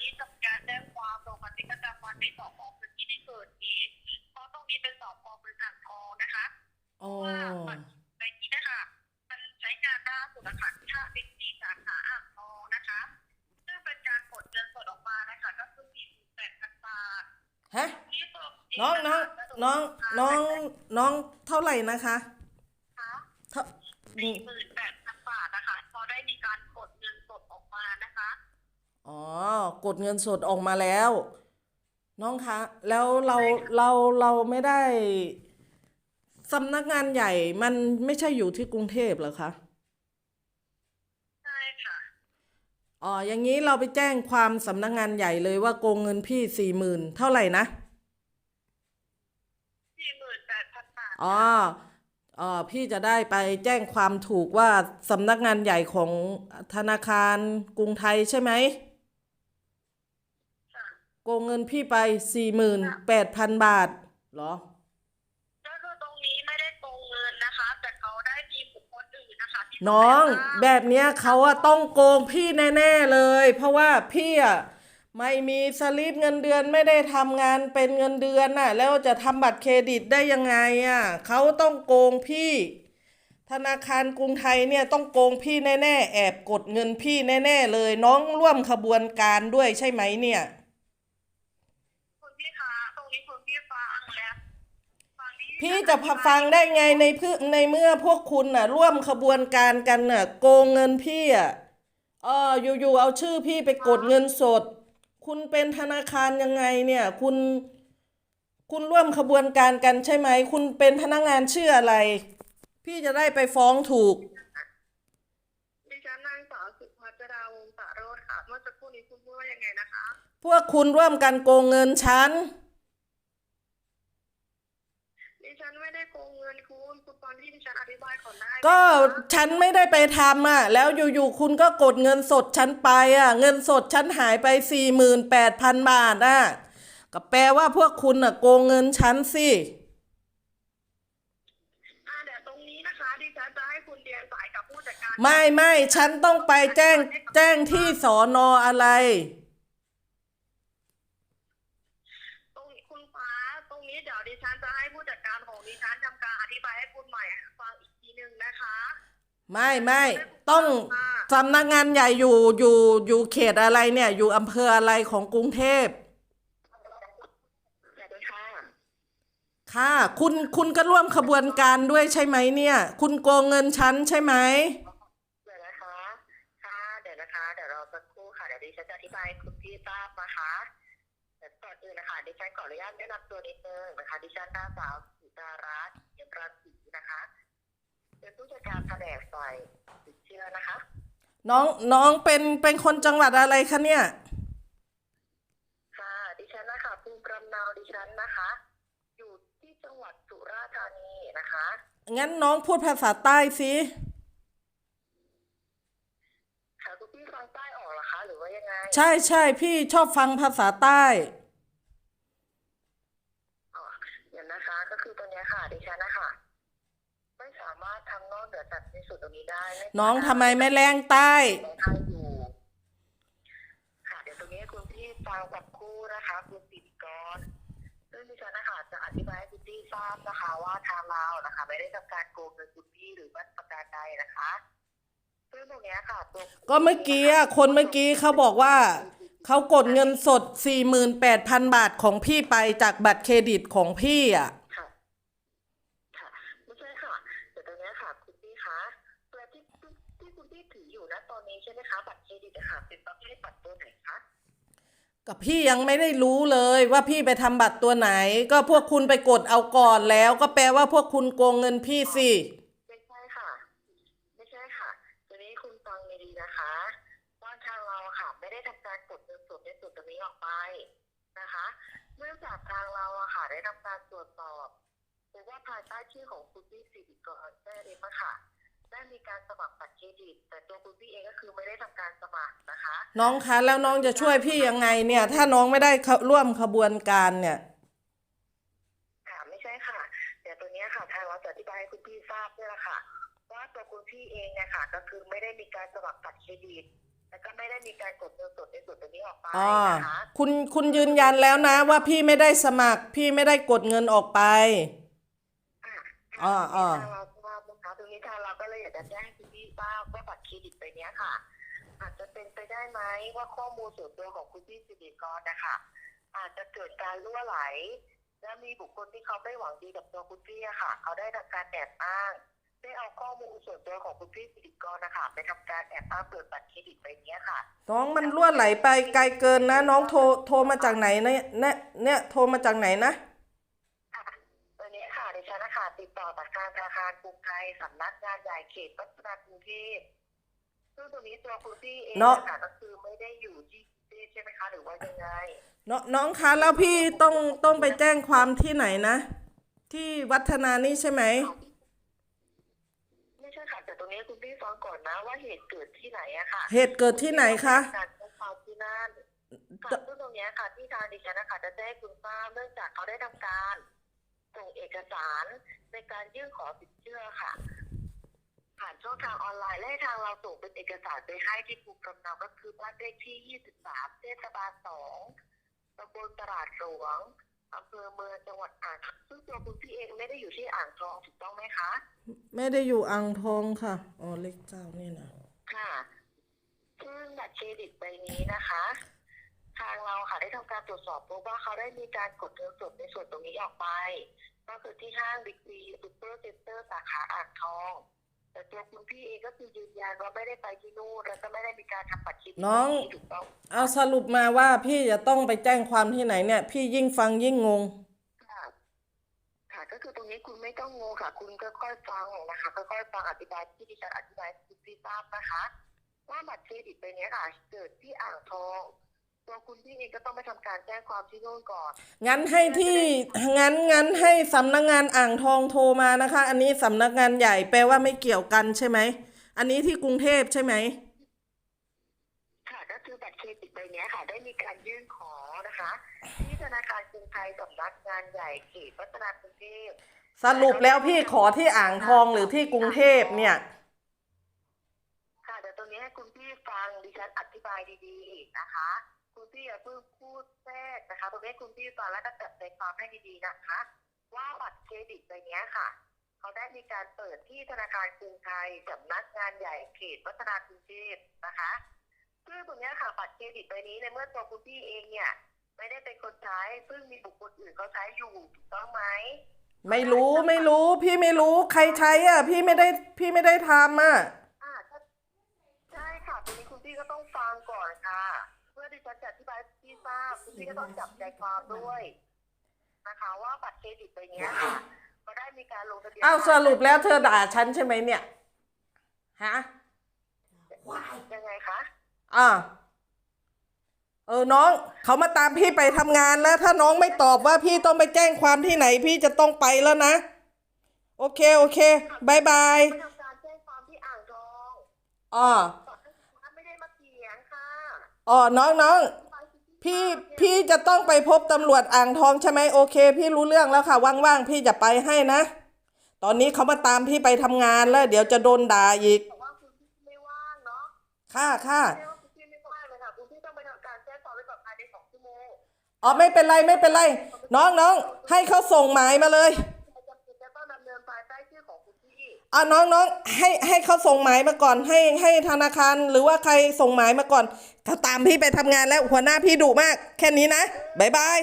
ที่ทำการแจ้งความลงบันทึกประจำวันที่สพพื้นที่ที่เกิดเหตุเพราะตรงนี้เป็นสพพื้นอ่างทองนะคะอ๋อว่าบัตรในนี้นะคะมันใช้งานได้สุดนะคะที่ท่าเป็นสีสาขาอ่างทองนะคะ ซึ่งเป็นการกดเงินสดออกมานะคะ ก็คือมีแปดพันบาทฮะตรงนี้ตรงนี้น้องน้องน้องน้องน้องเท่าไหร่นะคะคะเท่าสี่หมื่น อ๋อ กดเงินสดออกมาแล้ว น้องคะ แล้วเราเราเราไม่ได้สำนักงานใหญ่มันไม่ใช่อยู่ที่กรุงเทพเหรอคะใช่ค่ะอ๋ออย่างนี้เราไปแจ้งความสำนักงานใหญ่เลยว่าโกงเงินพี่สี่หมื่นเท่าไหร่นะสี่หมื่นแปดพันบาทอ๋อเอ่อพี่จะได้ไปแจ้งความถูกว่าสำนักงานใหญ่ของธนาคารกรุงไทยใช่ไหมค่ะ โกงเงินพี่ไปสี่หมื่นแปดพันบาทเหรอ ก็คือตรงนี้ไม่ได้โกงเงินนะคะ แต่เขาได้มีบุคคลอื่นนะคะที่น้องแบแบบบเนี้ยเขาอะต้องโกงพี่แน่ๆเลย เพราะว่าพี่อะไม่มีสลิปเงินเดือนไม่ได้ทำงานเป็นเงินเดือนน่ะ แล้วจะทำบัตรเครดิตได้ยังไงอะเขาต้องโกงพี่ ธนาคารกรุงไทยเนี่ยต้องโกงพี่แน่ๆแอบกดเงินพี่แน่ๆเลย น้องร่วมขบวนการด้วยใช่ไหมเนี่ย คุณพี่คะตรงนี้คุณพี่ฟังแล้วฟังนี้ พี่จะพฟังได้ไงในเพื่อในเมื่อพวกคุณน่ะ ร่วมขบวนการกันน่ะ โกงเงินพี่อะเอออยู่ๆเอาชื่อพี่ไปกดเงินสด คุณเป็นธนาคารยังไงเนี่ย คุณ คุณร่วมขบวนการกันใช่ไหม คุณเป็นพนักงานชื่ออะไร พี่จะได้ไปฟ้องถูกดิฉันนางสาวสุภัจราวงศ์สะโรธค่ะเมื่อสักครู่นี้คุณพูดว่ายังไงนะคะ พวกคุณร่วมกันโกงเงินฉัน ดิฉันไม่ได้โกงเงินคุณคุณ ตอนที่ดิฉันอธิบายก่อนได้ไหมก็คะฉันไม่ได้ไปทำอะ แล้วอยู่ๆคุณก็กดเงินสดฉันไปอะ เงินสดฉันหายไปสี่หมื่นแปดพันบาทอะก็แปลว่าพวกคุณอะโกงเงินฉันสิอ่าเดี๋ยวตรงนี้นะคะดิฉันจะให้คุณเรียนสายกับผู้จัดการไม่ไม่ฉันต้องไปแจ้งแจ้งที่สอนออะไร ตรงคุณฟ้าต รงนี้เดี๋ยวดิฉันจะให้ผู้จัดการของดิฉันทำการอธิบายให้คุณใหม่ฟังอีกทีหนึ่งนะคะไม่ไม่ต้องสำนักงานใหญ่อยู่อยู่อยู่เขตอะไรเนี่ย อยู่อำเภออะไรของกรุงเทพสวัสดีค่ะค่ะ คุณคุณก็ร่วมขบวนการด้วยใช่ไหมเนี่ย คุณโกงเงินฉันใช่ไหมเดี๋ยวนะคะค่ะเดี๋ยวนะคะ เดี๋ยวรอสักครู่ค่ะเดี๋ยวดิฉันจะอธิบายให้คุณพี่ทราบนะคะแต่ก่ อนอื่นนะคะดิฉันขออนุญาตแนะนำตัวนิดนึงนะคะดิฉันนางสาวสุดารัตน์เอี่ยมรังสีนะคะ เป็นผู้จัดการแผนกฝ่ายติดเชื้อนะคะ น้องน้องเป็นเป็นคนจังหวัดอะไรคะเนี่ย ค่ะ ดิฉันนะคะภูมิลำเนาดิฉันนะคะ อยู่ที่จังหวัดสุราษฎร์ธานีนะคะ งั้นน้องพูดภาษาใต้สิค่ะคุณพี่ฟังใต้ออกเหรอคะ หรือว่ายังไง ใช่ใช่พี่ชอบฟังภาษาใต้ อ๋อเดี๋ยวนะคะ ก็คือตรงเนี้ยค่ะ ดิฉันนะคะไม่สามารถทำนอกเหนือจากในส่วนตรงนี้ได้เนื่จากน้องทำไมไม่แรงใต้ของไทยอยู่ค่ะเดี๋ยวตรงนี้คุณพี่ฟังสักครู่นะคะคุณปิดกรซึ่งดิฉันนะคะจะอธิบายให้คุณพี่ทราบนะคะว่าทางเรานะคะ ไม่ได้ทำการโกงเงินคุณพี่หรือว่าประการใดนะคะซึ่งตรงเนี้ยค่ะตัวก็เมื่อกี้อะคนเมื่อกี้เขาบอกว่าเขากดเงินสด 48,000 บาทของพี่ไปจากบัตรเครดิตของพี่อะค่ะค่ะ ไม่ใช่ค่ะเดี๋ยวตรงเนี้ยค่ะ คุณพี่คะตัวที่ที่ที่คุณพี่ถืออยู่นะตอนนี้ใช่ไหมคะบัตรเครดิตอะค่ะเป็นประเภทบัตรตัวไหนคะ กับพี่ยังไม่ได้รู้เลยว่าพี่ไปทำบัตรตัวไหน ก็พวกคุณไปกดเอาก่อนแล้ว ก็แปลว่าพวกคุณโกงเงินพี่สิ ไม่ใช่ค่ะ ไม่ใช่ค่ะตัวนี้คุณฟังดีๆนะคะ ว่าทางเราค่ะ ไม่ได้ทำการกดเงินสดในส่วนตรงนี้ออกไปนะคะ เนื่องจากทางเราอะค่ะ ได้ทำการตรวจสอบพบว่าภายใต้ชื่อของคุณพี่สิริกรแจ้เอ็มอะค่ะ ได้มีการสมัครบัตรเครดิต แต่ตัวคุณพี่เองก็คือไม่ได้ทำการสมัครนะคะ น้องคะแล้วน้องจะช่วยพี่ยังไงเนี่ย ถ้าน้องไม่ได้เข้าร่วมขบวนการเนี่ย ค่ะไม่ใช่ค่ะเดี๋ยวตัวเนี้ยค่ะทางเราจะอธิบายให้คุณพี่ทราบด้วยละค่ะ ว่าตัวคุณพี่เองเนี่ยค่ะ ก็คือไม่ได้มีการสมัครบัตรเครดิต แล้วก็ไม่ได้มีการกดเงินสดในส่วนตรงนี้ออกไปอ๋อ นะคะคุณคุณยืนยันแล้วนะว่าพี่ไม่ได้สมัคร พี่ไม่ได้กดเงินออกไป อ่าอ่าอ่าทางเราทราบ นี้ทางเราก็เลยอยากจะแจ้งคุณพี่ทราว่าบัตรเครดิตใบเนี้ยค่ะ อาจจะเป็นไปได้ไหมว่าข้อมูลส่วนตัวของคุณพี่สิริกรนะคะอาจจะเกิดการรั่วไหล และมีบุคคลที่เขาไม่หวังดีกับตัวคุณพี่อะค่ะ เขาได้ทำการแอบอ้างได้เอาข้อมูลส่วนตัวของคุณพี่สิริกรนะคะไปทำการแอบอ้างเปิดบัตรเครดิตใบเนี้ยค่ะ น้องมันรั่วไหลไปไกลเกินนะ น้องโทรโทรมาจากไหนเนี่ยเนี่ยเนี่ยโทรมาจากไหนนะตอนนี้ค่ะดิฉันนะคะ ติดต่อจากทางธนาคารกรุงไทยสำนักงานใหญ่เขตพัฒนากรุงเทพซึ่งตรงนี้ตัวคุณพี่เองเนาะนะคะก็คือไม่ได้อยู่ที่กรุงเทพใช่ไหมคะหรือว่ายังไงน้องน้องคะแล้วพี่ต้องต้องไปแจ้งความที่ไหนนะ ที่วัฒนานี่ใช่ไหมไม่ใช่ค่ะแต่ตรงนี้คุณพี่ฟังก่อนนะว่าเหตุเกิดที่ไหนอะค่ะ เหตุเกิดที่ไหนคะการแจ้งความที่นั่นค่ะซึ่งตรงเนี้ยค่ะที่ทางดิฉันนะคะจะแจ้งคุณทราบเนื่องจากเขาได้ทำการ ส่งเอกสารในการยื่นขอสินเชื่อค่ะ ผ่านช่องทางออนไลน์และให้ทางเราส่งเป็นเอกสารไปให้ที่ภูมิลำเนาก็คือบ้านเลขที่ 23 เทศบาล 2ตำบลตลาดหลวงอำเภอเมืองจังหวัดอ่างทองซึ่งตัวคุณพี่เองไม่ได้อยู่ที่อ่างทองถูกต้องไหมคะ ไม่ได้อยู่อ่างทองค่ะ อ๋อ เลขเจ้านี่นะค่ะซึ่งบัตรเครดิตใบนี้นะคะ ตรวจสอบพบว่าเขาได้มีการกดเงินสดในส่วนตรงนี้ออกไป ก็คือที่ห้างบิ๊กซีซูเปอร์เซ็นเตอร์สาขาอ่างทอง แต่ตัวคุณพี่เองก็คือยืนยันว่าไม่ได้ไปที่นู่นแล้วก็ไม่ได้มีการทำบัตรเครดิตน้องใบนี้ถูกต้องเอาสรุปมาว่าพี่จะต้องไปแจ้งความที่ไหนเนี่ย พี่ยิ่งฟังยิ่งงง ค่ะค่ะ ก็คือตรงนี้คุณไม่ต้องงงค่ะ คุณค่อยๆฟังนะคะค่อยๆฟังอธิบายที่ดิฉันอธิบายให้คุณพี่ทราบนะคะ ว่าบัตรเครดิตใบเนี้ยค่ะเกิดที่อ่างทอง ตัวคุณพี่เองก็ต้องไปทำการแจ้งความที่นู่นก่อน งั้นให้ที่งั้นงั้นให้สำนักงานอ่างทองโทรมานะคะ อันนี้สำนักงานใหญ่แปลว่าไม่เกี่ยวกันใช่ไหม อันนี้ที่กรุงเทพใช่ไหม ค่ะก็คือบัตรเครดิตใบเนี้ยค่ะ ได้มีการยื่นขอนะคะ ที่ธนาคารกรุงไทยสำนักงานใหญ่เขตพัฒนากรุงเทพสรุปแล้วพี่ขอที่อ่างทองหรือที่กรุงเทพเนี่ย ค่ะเดี๋ยวตรงนี้ให้คุณพี่ฟังดิฉันอธิบายดีๆอีกนะคะคุณ พี่อย่าเพิ่งพูดแทรกนะคะตรงนี้ให้คุณพี่ฟังแล้วก็จับใจความให้ดีๆนะคะ ว่าบัตรเครดิตใบเนี้ยค่ะ เขาได้มีการเปิดที่ธนาคารกรุงไทยสำนักงานใหญ่เขตวัฒนากรุงเทพนะคะซึ่งตรงเนี้ยค่ะบัตรเครดิตใบนี้ในเมื่อตัวคุณพี่เองเนี่ย ไม่ได้เป็นคนใช้ซึ่งมีบุคคลอื่นเขาใช้อยู่ถูกต้องไหมไม่รู้ไม่รู้พี่ไม่รู้ใครใช้อะ พี่ไม่ได้พี่ไม่ได้ทำอะอ่าถ้าใช่ค่ะตรงนี้คุณพี่ก็ต้องฟังก่อนค่ะ พี่ก็ต้องจับใจความด้วยนะคะว่าบัตรเครดิตใบเนี้ยค่ะก็ได้มีการลงทะเบียนอ้าวสรุปแล้วเธอด่าฉันใช่ไหมเนี่ยฮะยังไงคะอ่าเออน้องเขามาตามพี่ไปทำงานแล้วถ้าน้องไม่ตอบว่าพี่ต้องไปแจ้งความที่ไหนพี่จะต้องไปแล้วนะ โอเคโอเคบายบายไปทำการแจ้งความที่อ่างทองอ๋อขอให้คุณไม่ได้มาเถียงค่ะอ๋อน้องน้อง พี่พี่จะต้องไปพบตำรวจอ่างทองใช่ไหมโอเค พี่รู้เรื่องแล้วค่ะว่างๆพี่จะไปให้นะ ตอนนี้เขามาตามพี่ไปทำงานแล้ว เดี๋ยวจะโดนด่าอีกแต่ว่าคุณพี่ไม่ว่างเนาะค่ะค่ะไม่ว่าคุณพี่ไม่ว่างเลยค่ะคุณพี่ต้องไปทำการแจ้งความไว้ก่อนภายในสองชั่วโมงอ๋อไม่เป็นไรไม่เป็นไร น้องน้องให้เขาส่งหมายมาเลย อะน้องน้องให้ให้เขาส่งหมายมาก่อน ให้ให้ธนาคารหรือว่าใครส่งหมายมาก่อนเขาตามพี่ไปทำงานแล้วหัวหน้าพี่ดุมาก แค่นี้นะบ๊ายบาย